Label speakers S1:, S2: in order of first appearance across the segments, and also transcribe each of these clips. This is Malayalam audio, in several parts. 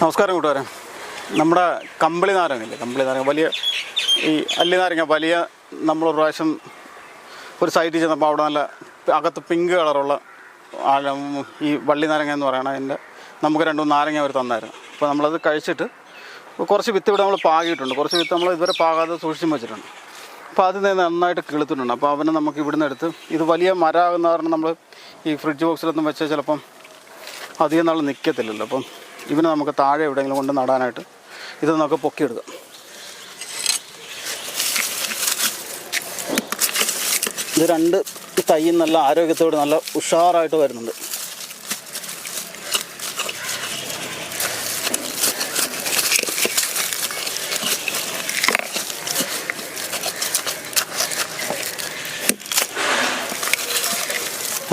S1: നമസ്കാരം കൂട്ടുകാരെ. നമ്മുടെ കമ്പിളി നാരങ്ങയില്ലേ കമ്പിളി നാരങ്ങ. വലിയ ഈ അല്ലി നാരങ്ങ വലിയ നമ്മൾ ഒരു പ്രാവശ്യം ഒരു സൈറ്റിൽ ചെന്നപ്പോൾ അവിടെ നല്ല അകത്ത് പിങ്ക് കളറുള്ള ഈ വള്ളി നാരങ്ങ എന്ന് പറയണ അതിന്റെ നമുക്ക് രണ്ട് മൂന്ന് നാരങ്ങ അവർ തന്നായിരുന്നു. അപ്പോൾ നമ്മളത് കഴിച്ചിട്ട് കുറച്ച് വിത്ത് ഇവിടെ നമ്മൾ പാകിയിട്ടുണ്ട്. കുറച്ച് വിത്ത് നമ്മൾ ഇതുവരെ പാകാതെ സൂക്ഷിച്ചും വെച്ചിട്ടുണ്ട്. അപ്പോൾ അത് നിന്ന് നന്നായിട്ട് കിളുത്തിട്ടുണ്ട്. അപ്പോൾ അവനെ നമുക്ക് ഇവിടുന്ന് എടുത്ത് ഇത് വലിയ മരമാകുന്ന കാരണം നമ്മൾ ഈ ഫ്രിഡ്ജ് ബോക്സിലൊന്നും വെച്ചാൽ ചിലപ്പം അധികം നാൾ നിൽക്കത്തില്ലല്ലോ അപ്പം ഇവനെ നമുക്ക് താഴെ എവിടെയെങ്കിലും കൊണ്ട് നടാനായിട്ട് ഇത് നമുക്ക് പൊക്കിയെടുക്കാം. ഇത് രണ്ട് തൈ നല്ല ആരോഗ്യത്തോട് നല്ല ഉഷാറായിട്ട് വരുന്നുണ്ട്.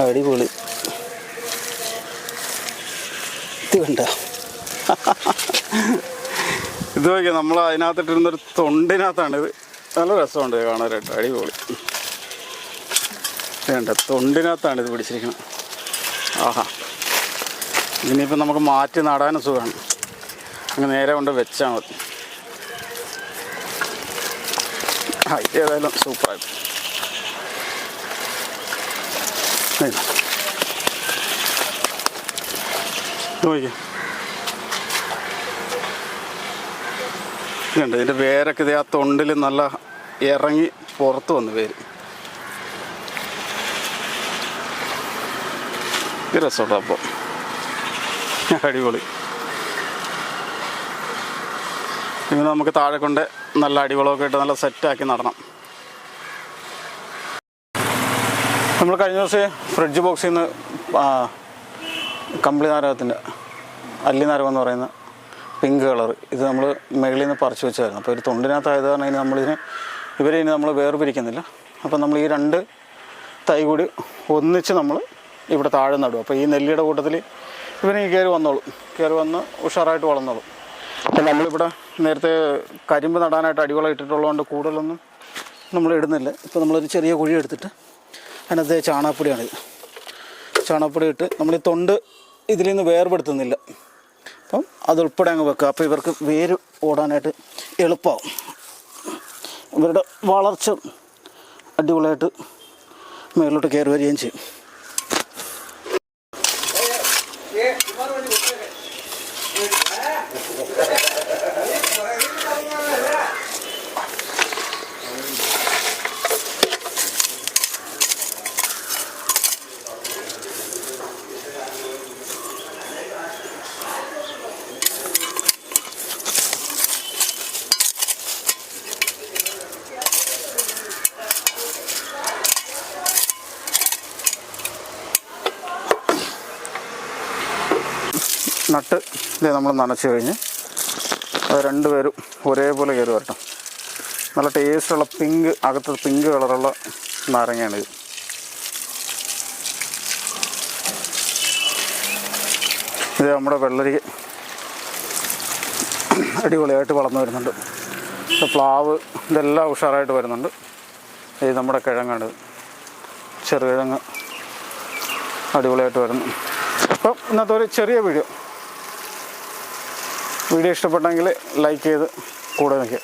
S1: അടിപൊളി. ഇത് കണ്ട? ഇത് നോക്കി നമ്മൾ അതിനകത്തിട്ടിരുന്നൊരു തൊണ്ടിനകത്താണ്. ഇത് നല്ല രസമുണ്ട് കാണാനായിട്ട്. അടിപൊളി. വേണ്ട തൊണ്ടിനകത്താണ് ഇത് പിടിച്ചിരിക്കുന്നത് ആഹാ. ഇനിയിപ്പോൾ നമുക്ക് മാറ്റി നടാനും സുഖമാണ്. അങ്ങ് നേരെ കൊണ്ട് വെച്ചാൽ മതി. ഏതായാലും സൂപ്പറായിട്ട് നോക്കിയേ. ഇതുണ്ട് ഇതിന്റെ വേരൊക്കെ ഇത് ആ തൊണ്ടിൽ നല്ല ഇറങ്ങി പുറത്ത് വന്നു വേര്. രസമുള്ള അപ്പോൾ അടിപൊളി. ഇനി നമുക്ക് താഴെ കൊണ്ട് നല്ല അടിവളമൊക്കെ ഇട്ട് നല്ല സെറ്റാക്കി നടണം. നമ്മൾ കഴിഞ്ഞ ദിവസം ഫ്രിഡ്ജ് ബോക്സിൽ നിന്ന് കമ്പിളി നാരകത്തിന്റെ അല്ലി നാരകം എന്ന് പറയുന്ന പിങ്ക് കളർ ഇത് നമ്മൾ മുകളിൽ നിന്ന് പറിച്ചു വെച്ചായിരുന്നു അപ്പോൾ ഒരു തൊണ്ടിനകത്തായത് കാരണം ഇനി നമ്മളിതിനെ ഇവരെ ഇനി നമ്മൾ വേർപിരിക്കുന്നില്ല. അപ്പോൾ നമ്മൾ ഈ രണ്ട് തൈ കൂടി ഒന്നിച്ച് നമ്മൾ ഇവിടെ താഴെ നടും. അപ്പോൾ ഈ നെല്ലിയുടെ കൂട്ടത്തിൽ ഇവരെ ഈ കയറി വന്നോളും. കയറി വന്ന് ഉഷാറായിട്ട് വളർന്നോളും. അപ്പോൾ നമ്മളിവിടെ നേരത്തെ കരിമ്പ് നടാനായിട്ട് അടിവളം ഇട്ടിട്ടുള്ളതുകൊണ്ട് കൂടുതലൊന്നും നമ്മൾ ഇടുന്നില്ല. ഇപ്പോൾ നമ്മളൊരു ചെറിയ കുഴി എടുത്തിട്ട് അതിനകത്ത് ചാണകപ്പൊടിയാണിത്. ചാണകപ്പൊടി ഇട്ട് നമ്മൾ ഈ തൊണ്ട് ഇതിൽ നിന്ന് വേർപെടുത്തുന്നില്ല. അപ്പം അതുൾപ്പെടെ അങ്ങ് വെക്കുക. അപ്പോൾ ഇവർക്ക് വേര് ഓടാനായിട്ട് എളുപ്പമാവും. ഇവരുടെ വളർച്ച അടിപൊളിയായിട്ട് മേളിലോട്ട് കയറി വരികയും ചെയ്യും. നട്ട് ഇത് നമ്മൾ നനച്ച് കഴിഞ്ഞ് അത് രണ്ടുപേരും ഒരേപോലെ കയറി വരട്ടെ. നല്ല ടേസ്റ്റുള്ള പിങ്ക് അകത്ത് പിങ്ക് കളറുള്ള നാരങ്ങയാണ് ഇത്. നമ്മുടെ വെള്ളരി അടിപൊളിയായിട്ട് വളർന്നു വരുന്നുണ്ട്. പ്ലാവ് ഇതെല്ലാം ഉഷാറായിട്ട് വരുന്നുണ്ട്. ഇത് നമ്മുടെ കിഴങ്ങാണ്. ചെറുകിഴങ്ങ് അടിപൊളിയായിട്ട് വരുന്നു. അപ്പം ഇന്നത്തെ ഒരു ചെറിയ വീഡിയോ വീഡിയോ ഇഷ്ടപ്പെട്ടെങ്കിൽ ലൈക്ക് ചെയ്ത് കൂടെ നിൽക്കുക.